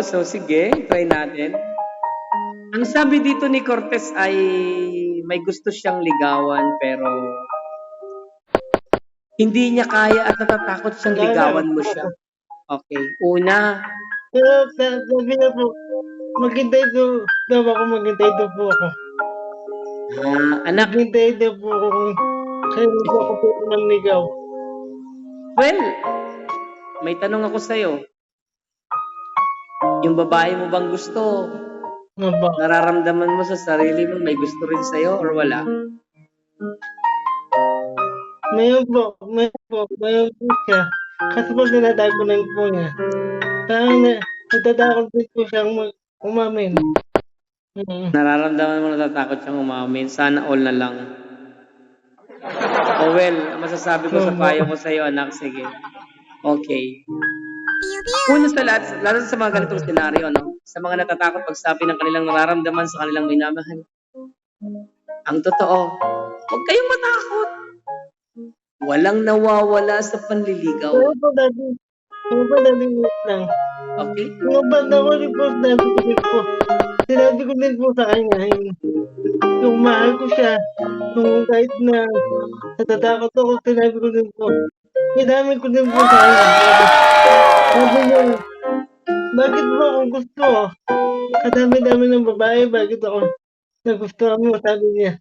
So, sige, try natin. Ang sabi dito ni Cortez ay may gusto siyang ligawan pero hindi niya kaya at natatakot siyang ligawan mo siya. Okay. Una, sabi na po, maghintay daw, daw ako, maghintay daw po ako. ah, anak, Maghintay daw po ako kung kailan po ako po manligaw. well, may tanong ako sa'yo. Yung babae mo bang gusto, Nga ba? nararamdaman mo sa sarili mo may gusto rin sa'yo or wala? Mayroon po, mayroon po, mayroon po siya. Kasi pag tinatagunan po niya, parang na, natatakot din po siyang mag- umamin. Mm. Nararamdaman mo natatakot siyang umamin. Sana all na lang. Oh well, masasabi ko sa payo ko sa'yo, anak, sige. Okay. Una sa lahat, lalo sa mga ganitong senaryo, no? Sa mga natatakot pagsabi ng kanilang nararamdaman sa kanilang minamahal. Ang totoo, huwag kayong matakot. Walang nawawala sa panliligaw. Pero po dati, pero po wait lang. Okay? Yung banda ko rin po, sinabi ko din po, sinabi ko din po sa kanya, yung, yung mahal ko siya, yung kahit na natatakot ako, sinabi ko din po, sinabi ko din po sa. Sabi niya, bakit mo ako gusto? Kadami-dami ng babae, bakit ako nagustuhan mo? Sabi niya.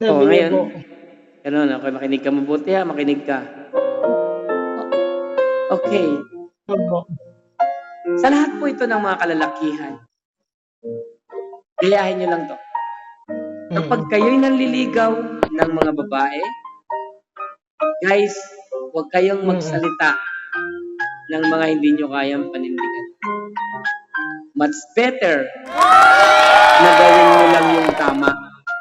Sabi Oo, niya ngayon. po. Ganun, okay, makinig ka mabuti ha, makinig ka. Okay. Opo. Sa lahat po ito ng mga kalalakihan, gayahin nyo lang to. Kapag kayo'y nanliligaw ng mga babae, guys, huwag kayong magsalita ng mga hindi nyo kayang panindigan. Much better na gawin mo lang yung tama.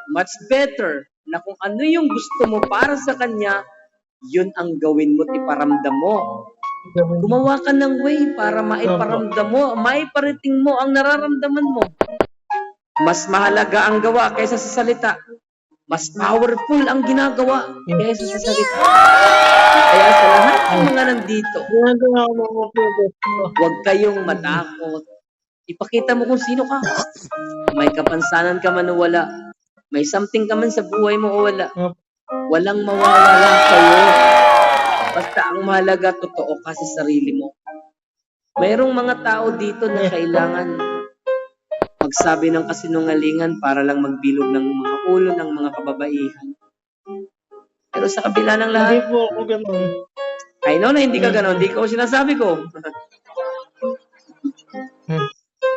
Much better na kung ano yung gusto mo para sa kanya, yun ang gawin mo at iparamdam mo. Gumawa ka ng way para maiparamdam mo, maiparating mo ang nararamdaman mo. Mas mahalaga ang gawa kaysa sa salita. Mas powerful ang ginagawa kaysa sa salita. Kaya sa lahat ng mga nandito, huwag kayong matakot. Ipakita mo kung sino ka. May kapansanan ka man o wala. May something ka man sa buhay mo o wala. Walang mawawala sa'yo. Basta ang mahalaga, totoo ka sa sarili mo. Mayroong mga tao dito na kailangan magsabi ng kasinungalingan para lang magbilog ng mga ulo ng mga kababaihan. Pero sa kabila ng Hindi lahat, po ako ganun. I know na hindi ka ganon, hindi ko sinasabi ko. Hmm.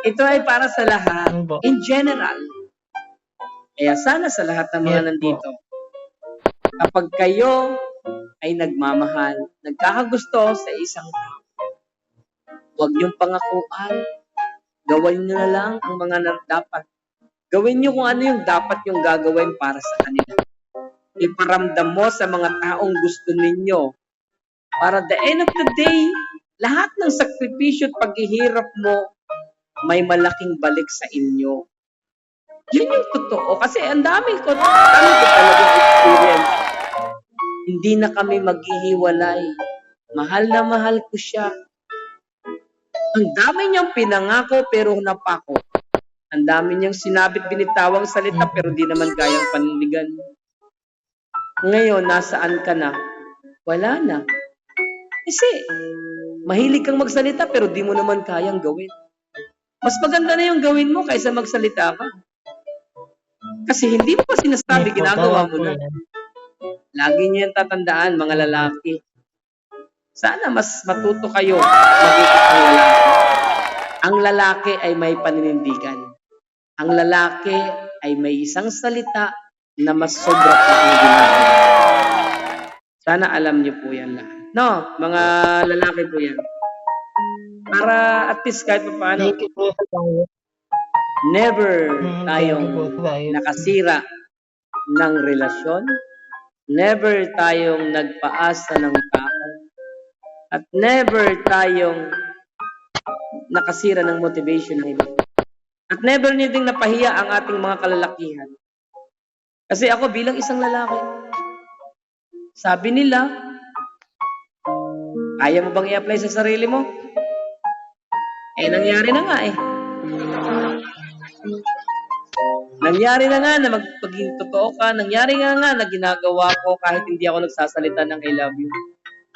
Ito ay para sa lahat, Ano in general. Kaya sana sa lahat ng mga nandito, kapag kayo ay nagmamahal, nagkakagusto sa isang tao, huwag niyong pangakuan. Gawin niyo na lang ang mga dapat. Gawin niyo kung ano yung dapat yung gagawin para sa kanila. Iparamdam mo sa mga taong gusto ninyo. Para the end of the day, lahat ng sakripisyo at paghihirap mo, may malaking balik sa inyo. Yun yung totoo. Kasi ang dami ko, dami ko experience. Hindi na kami maghihiwalay. Mahal na mahal ko siya. Ang dami niyang pinangako pero napako. Ang dami niyang sinabit binitawang salita pero di naman kayang panindigan. Ngayon, nasaan ka na? Wala na. Kasi, mahilig kang magsalita pero di mo naman kayang gawin. Mas maganda na yung gawin mo kaysa magsalita ka. Kasi hindi mo pa sinasabi, ginagawa mo na. yan. Lagi niyo yung tatandaan, mga lalaki. Sana mas matuto kayo magiging ang lalaki. Ay may paninindigan. Ang lalaki ay may isang salita na mas sobra pa ang ginagawa. Sana alam niyo po yan lahat. No, mga lalaki po yan. Para at least kahit pa paano, never Mm, tayong nakasira ng relasyon. Never tayong nagpaasa ng tao. At never tayong nakasira ng motivation ng iba. At never niyo ding napahiya ang ating mga kalalakihan. Kasi ako bilang isang lalaki, sabi nila, kaya mo bang i-apply sa sarili mo? Eh, nangyari na nga eh. Nangyari na nga na magpaging totoo ka. Nangyari nga nga na ginagawa ko kahit hindi ako nagsasalita ng I love you.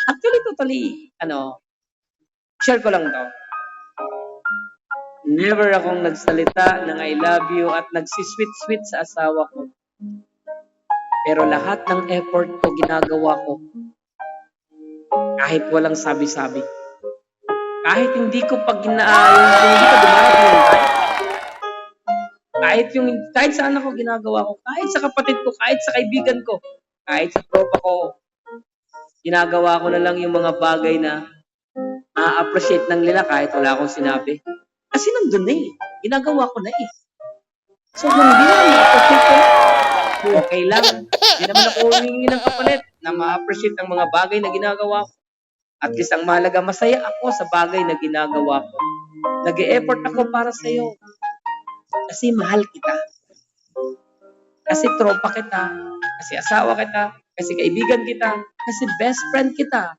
Actually, totally, ano, share ko lang to. Never akong nagsalita ng I love you at nagsisweet-sweet sa asawa ko. Pero lahat ng effort ko ginagawa ko kahit walang sabi-sabi. Kahit hindi ko pag gina, yung, yung hindi ko dumarating. Kahit yung, kahit saan ako ginagawa ko, kahit sa kapatid ko, kahit sa kaibigan ko, kahit sa tropa ko, ginagawa ko na lang yung mga bagay na ma-appreciate ng nila kahit wala akong sinabi. Kasi nandun na eh. Ginagawa ko na eh. So, hindi naman ma-appreciate ko, okay lang. Hindi naman ako humingi ng kapalit na ma-appreciate ang mga bagay na ginagawa ko. At least ang mahalaga, masaya ako sa bagay na ginagawa ko. Nag-e-effort ako para sa iyo. Kasi mahal kita. Kasi tropa kita. Kasi asawa kita. Kasi kaibigan kita. Kasi best friend kita.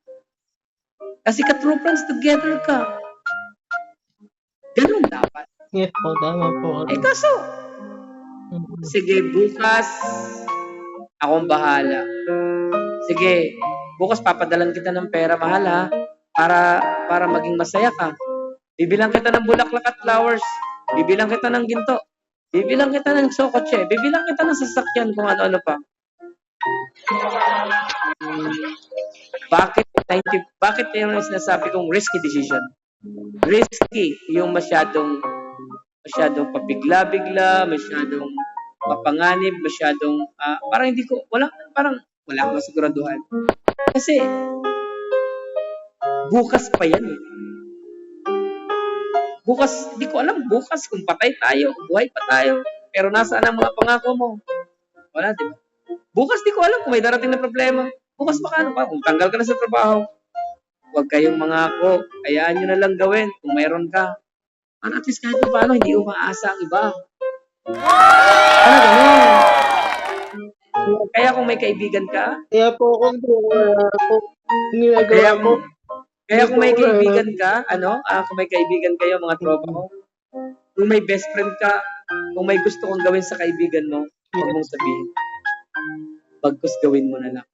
Kasi ka-true friends together ka. Yes po, tama po. Eh kaso, sige, bukas, akong bahala. Sige, bukas papadalan kita ng pera, mahal ha, para, para maging masaya ka. Bibilang kita ng bulaklak at flowers. Bibilang kita ng ginto. Bibilang kita ng sokotse. Bibilang kita ng sasakyan kung ano-ano pa. Bakit 90, bakit yung sinasabi kong risky decision? Risky yung masyadong masyadong pabigla-bigla, masyadong mapanganib, masyadong ah, parang hindi ko wala parang wala akong masiguraduhan. Kasi bukas pa yan eh. Bukas, hindi ko alam bukas kung patay tayo, buhay pa tayo. Pero nasaan ang mga pangako mo? Wala, di ba? Bukas di ko alam kung may darating na problema. Bukas baka ano pa, kung tanggal ka na sa trabaho. Huwag kayong mangako. Hayaan nyo na lang gawin kung mayroon ka. Para at least kahit pa paano, hindi umaasa ang iba. Ano ganun? Kaya kung may kaibigan ka, Kaya po ako, wala po. kaya Ginagawa ko. kaya kung may kaibigan ka, ano, ah, kung may kaibigan kayo, mga tropa mo, kung may best friend ka, kung may gusto kong gawin sa kaibigan mo, huwag mong sabihin. Bagkus gawin mo na lang.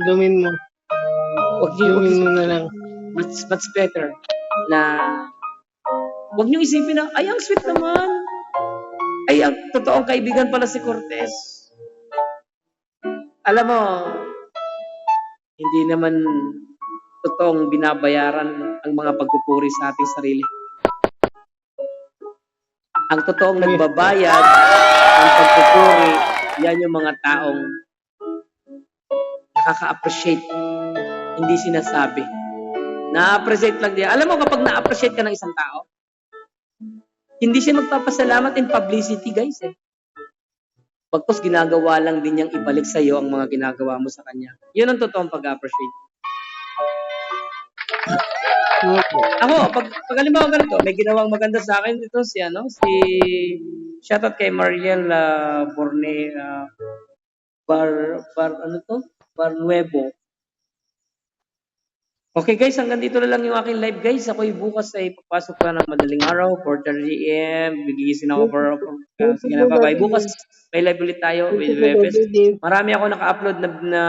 Gawin mo. Huwag Gawin mo na lang. much, much better na huwag niyo isipin na, ay, ang sweet naman. Ay, ang totoong kaibigan pala si Cortez. Alam mo, hindi naman totoong binabayaran ang mga pagpupuri sa ating sarili. Ang totoong nagbabayad ng pagpupuri, yan yung mga taong nakaka-appreciate, hindi sinasabi. Na-appreciate lang niya. Alam mo, kapag na-appreciate ka ng isang tao, hindi siya magpapasalamat in publicity, guys. Eh. Pagkos ginagawa lang din niyang ibalik sa iyo ang mga ginagawa mo sa kanya. Yun ang totoong pag-appreciate. Ako, pag, pag halimbawa ganito, may ginawang maganda sa akin ito si ano, si shoutout kay Mariel uh, Borne uh, Bar Bar ano to? Bar Nuevo. Okay guys, hanggang dito na lang yung aking live guys. Ako'y bukas ay papasok pa ng madaling araw, 4.30 a.m. Gigising ako for, uh, sige na, bye-bye. Bukas may live ulit tayo with Webes. Marami ako naka-upload na, na,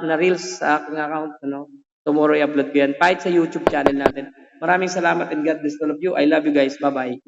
na reels sa aking account. Ano? Tomorrow i-upload ko yan. Kahit sa YouTube channel natin. Maraming salamat and God bless all of you. I love you guys. Bye-bye.